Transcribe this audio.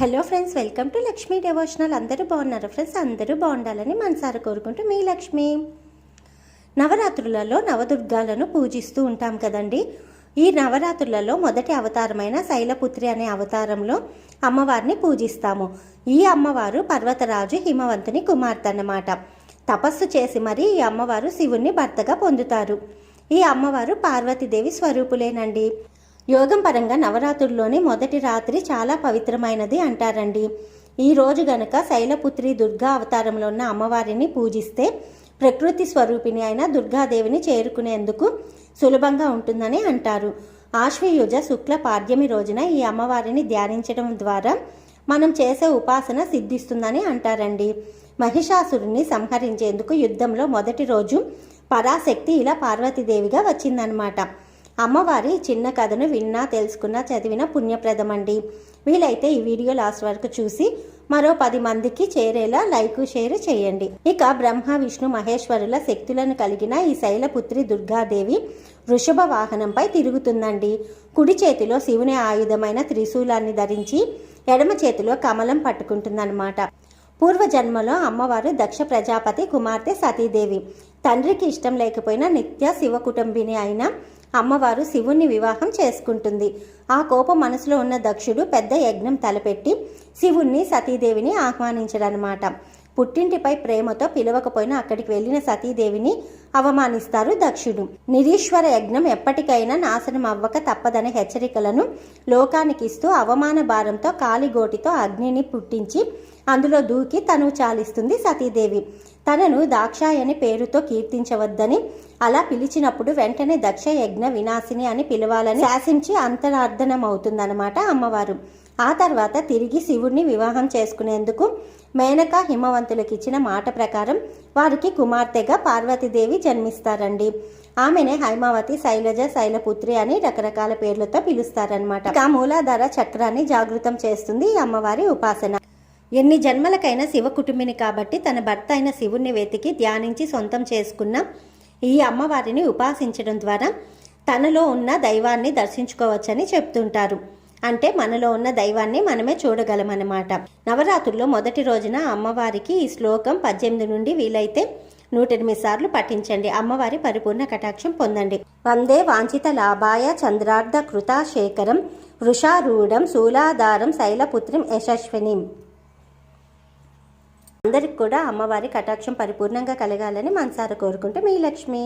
Hello friends welcome to Lakshmi devotional అందరూ బాగున్నారు friends? అందరూ బాగుండాలని మనసారా కోరుకుంటూ మీ లక్ష్మి. నవరాత్రులలో నవదుర్గాలను పూజిస్తూ ఉంటాం కదండి. ఈ నవరాత్రులలో మొదటి అవతారమైన శైలపుత్రి అనే అవతారంలో అమ్మవారిని పూజిస్తాము. ఈ అమ్మవారు పర్వతరాజు హిమవంతుని కుమార్తె అన్నమాట. తపస్సు చేసి మరి ఈ అమ్మవారు శివుణ్ణి భర్తగా పొందుతారు. ఈ అమ్మవారు పార్వతీదేవి స్వరూపులేనండి. యోగం పరంగా నవరాత్రుల్లోని మొదటి రాత్రి చాలా పవిత్రమైనది అంటారండి. ఈ రోజు గనక శైలపుత్రి దుర్గా అవతారంలో ఉన్న అమ్మవారిని పూజిస్తే ప్రకృతి స్వరూపిణి అయిన దుర్గాదేవిని చేరుకునేందుకు సులభంగా ఉంటుందని అంటారు. ఆశ్వయుజ శుక్ల పాడ్యమి రోజున ఈ అమ్మవారిని ధ్యానించడం ద్వారా మనం చేసే ఉపాసన సిద్ధిస్తుందని అంటారండి. మహిషాసురుని సంహరించేందుకు యుద్ధంలో మొదటి రోజు పరాశక్తి ఇలా పార్వతీదేవిగా వచ్చిందనమాట అమ్మవారి చిన్న కథను విన్నా తెలుసుకున్నా చదివిన పుణ్యప్రదమండి. వీలైతే ఈ వీడియో లాస్ట్ వరకు చూసి మరో పది మందికి చేరేలా లైక్ షేర్ చేయండి. ఇక బ్రహ్మ విష్ణు మహేశ్వరుల శక్తులను కలిగిన ఈ శైలపుత్రి దుర్గాదేవి వృషభ వాహనంపై తిరుగుతుందండి. కుడి చేతిలో శివుని ఆయుధమైన త్రిశూలాన్ని ధరించి ఎడమ చేతిలో కమలం పట్టుకుంటుందన్నమాట. పూర్వజన్మలో అమ్మవారు దక్ష ప్రజాపతి కుమార్తె సతీదేవి. తండ్రికి ఇష్టం లేకపోయినా నిత్య శివ కుటుంబిని అయిన అమ్మవారు శివుణ్ణి వివాహం చేసుకుంటుంది. ఆ కోపం మనసులో ఉన్న దక్షుడు పెద్ద యజ్ఞం తలపెట్టి శివుణ్ణి సతీదేవిని ఆహ్వానించడనమాట పుట్టింటిపై ప్రేమతో పిలవకపోయినా అక్కడికి వెళ్ళిన సతీదేవిని అవమానిస్తారు దక్షుడు. నిరీశ్వర యజ్ఞం ఎప్పటికైనా నాశనం అవ్వక తప్పదనే హెచ్చరికలను లోకానికిస్తూ అవమాన భారంతో కాలిగోటితో అగ్నిని పుట్టించి అందులో దూకి తను చాలిస్తుంది సతీదేవి. తనను దాక్షాయని పేరుతో కీర్తించవద్దని అలా పిలిచినప్పుడు వెంటనే దక్ష యజ్ఞ వినాశిని అని పిలవాలని శాసించి అంతరార్థనమవుతుందన్నమాట అమ్మవారు. ఆ తర్వాత తిరిగి శివుణ్ణి వివాహం చేసుకునేందుకు మేనక హిమవంతులకు ఇచ్చిన మాట ప్రకారం వారికి కుమార్తెగా పార్వతీదేవి జన్మిస్తారండి. ఆమెనే హైమావతి శైలజ శైలపుత్రి అని రకరకాల పేర్లతో పిలుస్తారనమాట ఇక మూలాధార చక్రాన్ని జాగృతం చేస్తుంది ఈ అమ్మవారి ఉపాసన. ఎన్ని జన్మలకైనా శివ కుటుంబిని కాబట్టి తన భర్త అయిన శివుణ్ణి వెతికి ధ్యానించి సొంతం చేసుకున్న ఈ అమ్మవారిని ఉపాసించడం ద్వారా తనలో ఉన్న దైవాన్ని దర్శించుకోవచ్చని చెప్తుంటారు. అంటే మనలో ఉన్న దైవాన్ని మనమే చూడగలమన్నమాట. నవరాత్రుల్లో మొదటి రోజున అమ్మవారికి ఈ శ్లోకం పద్దెనిమిది నుండి వీలైతే నూట ఎనిమిది సార్లు పఠించండి. అమ్మవారి పరిపూర్ణ కటాక్షం పొందండి. వందే వాంఛిత లాభాయ చంద్రార్ధ కృతాశేఖరం వృషారూఢం శూలాధారం శైలపుత్రిం యశస్వినిం. అందరికి కూడా అమ్మవారి కటాక్షం పరిపూర్ణంగా కలగాలని మనసారా కోరుకుంటూ మీ లక్ష్మి.